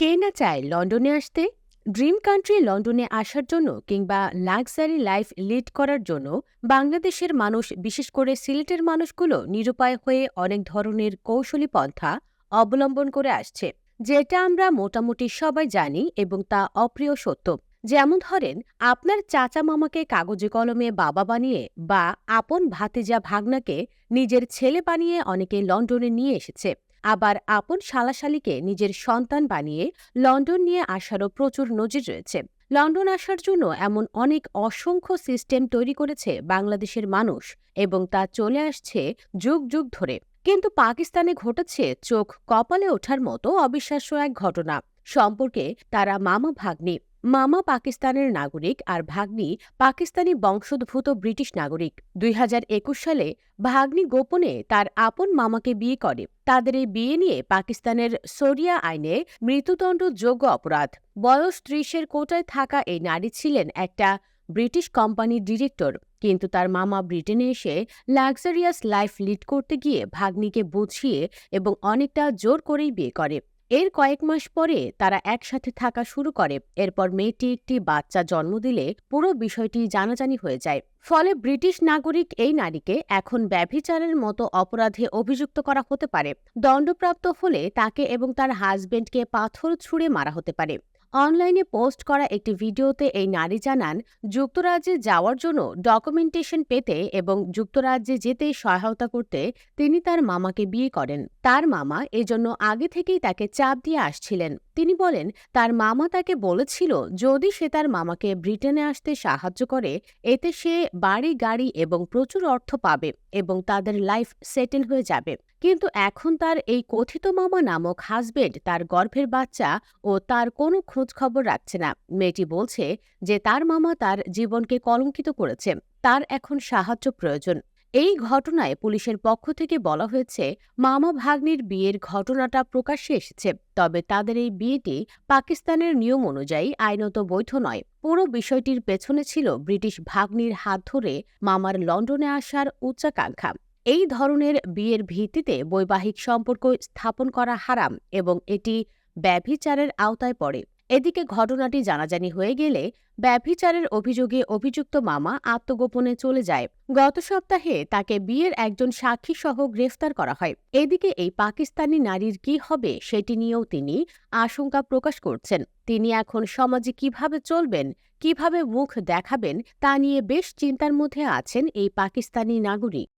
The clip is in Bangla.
কে না চায় লন্ডনে আসতে? ড্রিম কান্ট্রি লন্ডনে আসার জন্য কিংবা লাক্সারি লাইফ লিড করার জন্য বাংলাদেশের মানুষ, বিশেষ করে সিলেটের মানুষগুলো নিরুপায় হয়ে অনেক ধরনের কৌশলী পন্থা অবলম্বন করে আসছে, যেটা আমরা মোটামুটি সবাই জানি এবং তা অপ্রিয় সত্য। যেমন ধরেন, আপনার চাচা মামাকে কাগজে কলমে বাবা বানিয়ে বা আপন ভাতিজা ভাগনাকে নিজের ছেলে বানিয়ে অনেকে লন্ডনে নিয়ে এসেছে। আবার আপন শালাশালিকে নিজের সন্তান বানিয়ে লন্ডন নিয়ে আসারও প্রচুর নজির রয়েছে। লন্ডন আসার জন্য এমন অনেক অসংখ্য সিস্টেম তৈরি করেছে বাংলাদেশের মানুষ এবং তা চলে আসছে যুগ যুগ ধরে। কিন্তু পাকিস্তানে ঘটেছে চোখ কপালে ওঠার মতো অবিশ্বাস্য এক ঘটনা। সম্পর্কে তারা মামা ভাগ্নি মামা পাকিস্তানের নাগরিক আর ভাগ্নি পাকিস্তানি বংশোদ্ভূত ব্রিটিশ নাগরিক। দুই হাজার একুশ সালে ভাগ্নি গোপনে তার আপন মামাকে বিয়ে করে। তাদের এই বিয়ে নিয়ে পাকিস্তানের সরিয়া আইনে মৃত্যুদণ্ড যোগ্য অপরাধ। বয়স ত্রিশের কোটায় থাকা এই নারী ছিলেন একটা ব্রিটিশ কোম্পানির ডিরেক্টর। কিন্তু তার মামা ব্রিটেনে এসে লাক্সারিয়াস লাইফ লিড করতে গিয়ে ভাগ্নিকে বুঝিয়ে এবং অনেকটা জোর করেই বিয়ে করে। এর কয়েক মাস পরে তারা একসাথে থাকা শুরু করে। এরপর মেয়েটি একটি বাচ্চা জন্ম দিলে পুরো বিষয়টি জানাজানি হয়ে যায়। ফলে ব্রিটিশ নাগরিক এই নারীকে এখন ব্যভিচারের মতো অপরাধে অভিযুক্ত করা হতে পারে। দণ্ডপ্রাপ্ত হলে তাকে এবং তার হাজবেন্ডকে পাথর ছুঁড়ে মারা হতে পারে। অনলাইনে পোস্ট করা একটি ভিডিওতে এই নারী জানান, যুক্তরাজ্যে যাওয়ার জন্য ডকুমেন্টেশন পেতে এবং যুক্তরাজ্যে যেতে সহায়তা করতে তিনি তার মামাকে বিয়ে করেন। তার মামা এজন্য আগে থেকেই তাকে চাপ দিয়ে আসছিলেন। তিনি বলেন, তার মামা তাকে বলেছিল, যদি সে তার মামাকে ব্রিটেনে আসতে সাহায্য করে, এতে সে বাড়ি, গাড়ি এবং প্রচুর অর্থ পাবে এবং তাদের লাইফ সেটেল হয়ে যাবে। কিন্তু এখন তার এই কথিত মামা নামক হাজবেন্ড তার গর্ভের বাচ্চা ও তার কোনো খোঁজ খবর রাখছে না। মেয়েটি বলছে যে তার মামা তার জীবনকে কলঙ্কিত করেছে। তার এখন সাহায্য প্রয়োজন। এই ঘটনায় পুলিশের পক্ষ থেকে বলা হয়েছে, মামা ভাগ্নির বিয়ের ঘটনাটা প্রকাশ্যে এসেছে, তবে তাদের এই বিয়েটি পাকিস্তানের নিয়ম অনুযায়ী আইনত বৈধ নয়। পুরো বিষয়টির পেছনে ছিল ব্রিটিশ ভাগ্নির হাত ধরে মামার লন্ডনে আসার উচ্চাকাঙ্ক্ষা। এই ধরনের বিয়ের ভিত্তিতে বৈবাহিক সম্পর্ক স্থাপন করা হারাম এবং এটি ব্যভিচারের আওতায় পড়ে। এদিকে ঘটনাটি জানাজানি হয়ে গেলে ব্যভিচারের অভিযোগে অভিযুক্ত মামা আত্মগোপনে চলে যায়। গত সপ্তাহে তাকে বিয়ের একজন সাক্ষী সহ গ্রেফতার করা হয়। এদিকে এই পাকিস্তানি নারীর কি হবে সেটি নিয়েও তিনি আশঙ্কা প্রকাশ করছেন। তিনি এখন সমাজে কীভাবে চলবেন, কীভাবে মুখ দেখাবেন তা নিয়ে বেশ চিন্তার মধ্যে আছেন এই পাকিস্তানি নাগরিক।